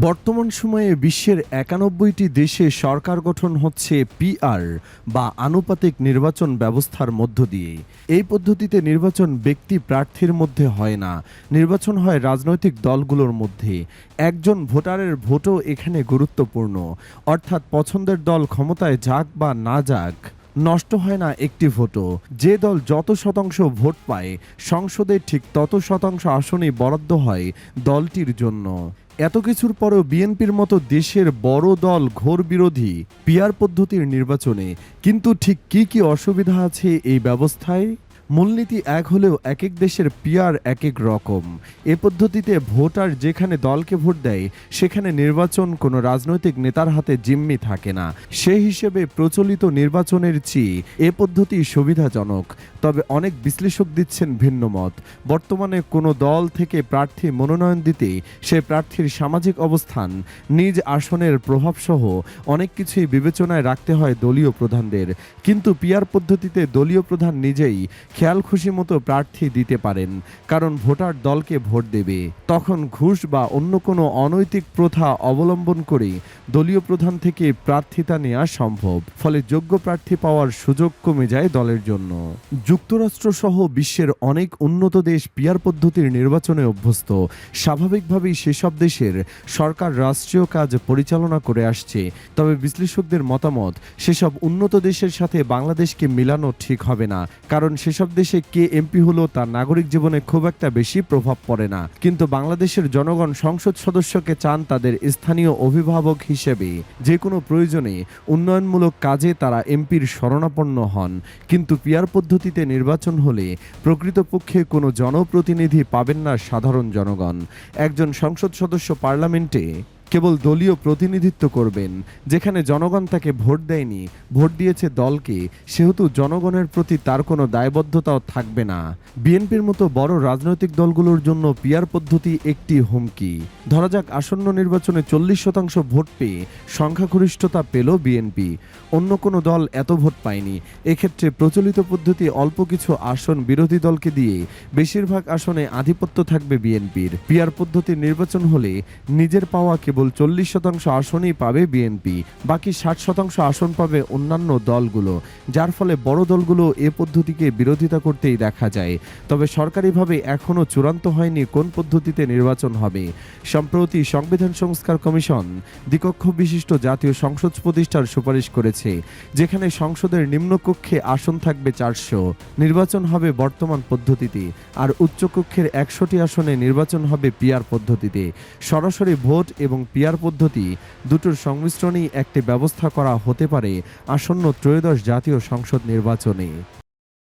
বর্তমান সময়ে বিশ্বের একানব্বইটি দেশে সরকার গঠন হচ্ছে পিআর বা আনুপাতিক নির্বাচন ব্যবস্থার মধ্য দিয়ে। এই পদ্ধতিতে নির্বাচন ব্যক্তি প্রার্থীর মধ্যে হয় না, নির্বাচন হয় রাজনৈতিক দলগুলোর মধ্যে। একজন ভোটারের ভোটও এখানে গুরুত্বপূর্ণ, অর্থাৎ পছন্দের দল ক্ষমতায় যাক বা না যাক, নষ্ট হয় না একটি ভোটও। যে দল যত শতাংশ ভোট পায়, সংসদে ঠিক তত শতাংশ আসনই বরাদ্দ হয় দলটির জন্য। এত কিছুর পরও বিএনপির মতো দেশের বড় দল ঘোর বিরোধী পিয়ার পদ্ধতির নির্বাচনে কিন্তু ঠিক কি কি অসুবিধা আছে এই ব্যবস্থায়? মূলনীতি এক হলেও এক এক দেশের পিয়ার এক এক রকম। এ পদ্ধতিতে ভোটার যেখানে দলকে ভোট দেয়, সেখানে নির্বাচন কোনো রাজনৈতিক নেতার হাতে জিম্মি থাকে না। সে হিসেবে প্রচলিত নির্বাচনের চেয়ে এ পদ্ধতি সুবিধাজনক। তবে অনেক বিশ্লেষক দিচ্ছেন ভিন্ন মত। বর্তমানে কোনো দল থেকে প্রার্থী মনোনয়ন দিতে সে প্রার্থীর সামাজিক অবস্থান, নিজ আসনের প্রভাবসহ অনেক কিছুই বিবেচনায় রাখতে হয় দলীয় প্রধানদের। কিন্তু পিয়ার পদ্ধতিতে দলীয় প্রধান নিজেই খেয়াল খুশি মতো প্রার্থী দিতে পারেন, কারণ ভোটার দলকে ভোট দেবে। তখন ঘুষ বা অন্য কোনো অনৈতিক প্রথা অবলম্বন করে দলীয় প্রধান থেকে প্রার্থিতা নেওয়া সম্ভব, ফলে যোগ্য প্রার্থী পাওয়ার সুযোগ কমে যায় দলের জন্য। যুক্তরাষ্ট্র সহ বিশ্বের অনেক উন্নত দেশ পিয়ার পদ্ধতির নির্বাচনে অভ্যস্ত। স্বাভাবিকভাবেই সেসব দেশের সরকার রাষ্ট্রীয় কাজ পরিচালনা করে আসছে, তবে বিশ্লেষকদের মতামত, সেসব উন্নত দেশের সাথে বাংলাদেশকে মিলানো ঠিক হবে না, কারণ সেসব দেশে কে এমপি হলো তার নাগরিক জীবনে খুব একটা বেশি প্রভাব পড়ে না। কিন্তু বাংলাদেশের জনগণ সংসদ সদস্যকে চান তাদের স্থানীয় অভিভাবক হিসেবে। যে কোনো প্রয়োজনে উন্নয়নমূলক কাজে তারা এমপির শরণাপন্ন হন। কিন্তু পিয়ার পদ্ধতিতে নির্বাচন হলে প্রকৃতপক্ষে কোনো জনপ্রতিনিধি পাবেন না সাধারণ জনগণ। একজন সংসদ সদস্য পার্লামেন্টে কেবল দলীয় প্রতিনিধিত্ব করবেন, যেখানে জনগণ তাকে ভোট দেয়নি। ভোট দিয়েছে দলকে, সেহেতু জনগণের প্রতি তার কোনো দায়বদ্ধতাও থাকবে না। বিএনপির মতো বড় রাজনৈতিক দলগুলোর জন্য পিয়ার পদ্ধতি একটি হুমকি। ধরা যাক, আসন্ন নির্বাচনে চল্লিশ শতাংশ ভোট পেয়ে সংখ্যাগরিষ্ঠতা পেল বিএনপি। অন্য কোনো দল এত ভোট পায়নি। এক্ষেত্রে প্রচলিত পদ্ধতি অল্প কিছু আসন বিরোধী দলকে দিয়ে বেশিরভাগ আসনে আধিপত্য থাকবে বিএনপির। পিয়ার পদ্ধতির নির্বাচন হলে নিজের পাওয়া কেবল চল্লিশ শতাংশ আসনই পাবে বিএনপি, বাকি ষাট শতাংশ আসন পাবে অন্যান্য দলগুলো, যার ফলে বড় দলগুলো এ পদ্ধতিকে বিরোধিতা করতেই দেখা যায়। তবে সরকারিভাবে এখনও চূড়ান্ত হয়নি কোন পদ্ধতিতে নির্বাচন হবে। সম্প্রতি সংবিধান সংস্কার কমিশন দ্বিকক্ষ বিশিষ্ট জাতীয় সংসদ প্রতিষ্ঠার সুপারিশ করেছে, যেখানে সংসদের নিম্নকক্ষে আসন থাকবে চারশো। নির্বাচন হবে বর্তমান পদ্ধতিতে, আর উচ্চকক্ষের একশোটি আসনে নির্বাচন হবে পিয়ার পদ্ধতিতে। সরাসরি ভোট এবং পিয়ার পদ্ধতি দুটোর সংমিশ্রণেই একটি ব্যবস্থা করা হতে পারে আসন্ন ত্রয়োদশ জাতীয় সংসদ নির্বাচনে।